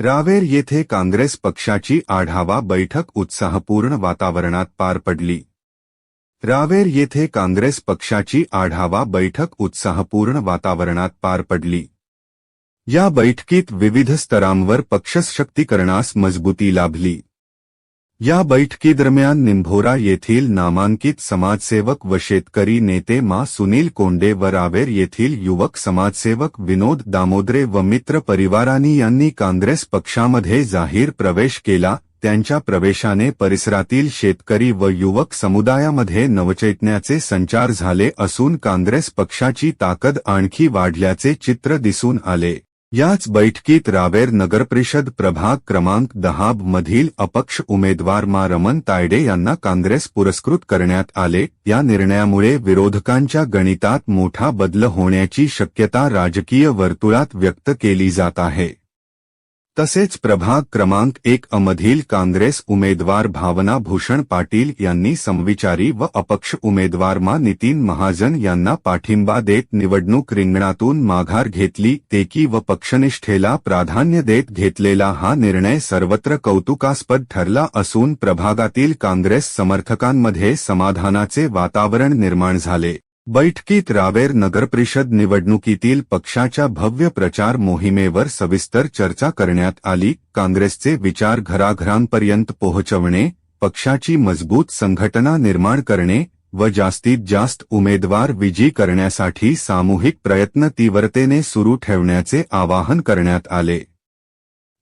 रावेर येथे काँग्रेस पक्षाची आढावा बैठक उत्साहपूर्ण वातावरणात पार पडली. रावेर येथे काँग्रेस पक्षाची आढावा बैठक उत्साहपूर्ण वातावरणात पार पडली. या बैठकीत विविध स्तरांवर पक्षशक्तीकरणास मजबूती लाभली. या बैठकीदरम्यान निंभोरा येथील नामांकित समाजसेवक व शेतकरी नेते मा सुनील कोंडे व रावेर येथील युवक समाजसेवक विनोद दामोदरे व मित्र परिवारांनी यांनी काँग्रेस पक्षामध्ये जाहीर प्रवेश केला. त्यांच्या प्रवेशाने परिसरातील शेतकरी व युवक समुदायामध्ये नवचैतन्याचे संचार झाले असून काँग्रेस पक्षाची ताकद आणखी वाढल्याचे चित्र दिसून आले. याच बैठकीत रावेर नगरपरिषद प्रभाग क्रमांक दहा मधील अपक्ष उमेदवार मा रमन तायडे यांना काँग्रेस पुरस्कृत करण्यात आले. या निर्णयामुळे विरोधकांच्या गणितात मोठा बदल होण्याची शक्यता राजकीय वर्तुळात व्यक्त केली जात आहे. तसेच प्रभाग क्रमांक एक अमधील काँग्रेस उमेदवार भावना भूषण पाटील यांनी समविचारी व अपक्ष उमेदवार मा नितीन महाजन यांना पाठिंबा देत निवडणूक रिंगणातून माघार घेतली तेकी व पक्षनिष्ठेला प्राधान्य देत घेतलेला हा निर्णय सर्वत्र कौतुकास्पद ठरला असून प्रभागातील काँग्रेस समर्थकांमध्ये समाधानाचे वातावरण निर्माण झाले. बैठकीत रावेर नगरपरिषद निवडणुकीतील पक्षाच्या भव्य प्रचार मोहिमेवर सविस्तर चर्चा करण्यात आली. काँग्रेसचे विचार घराघरांपर्यंत पोहोचवणे पक्षाची मजबूत संघटना निर्माण करणे व जास्तीत जास्त उमेदवार विजयी करण्यासाठी सामूहिक प्रयत्न तीव्रतेने सुरू ठेवण्याचे आवाहन करण्यात आले.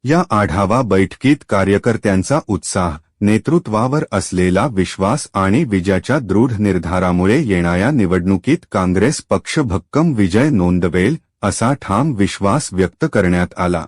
या आढावा बैठकीत कार्यकर्त्यांचा उत्साह नेतृत्वावर असलेला विश्वास आणि विजयाच्या दृढ निर्धारामुळे येणाऱ्या निवडणुकीत काँग्रेस पक्ष भक्कम विजय नोंदवेल असा ठाम विश्वास व्यक्त करण्यात आला.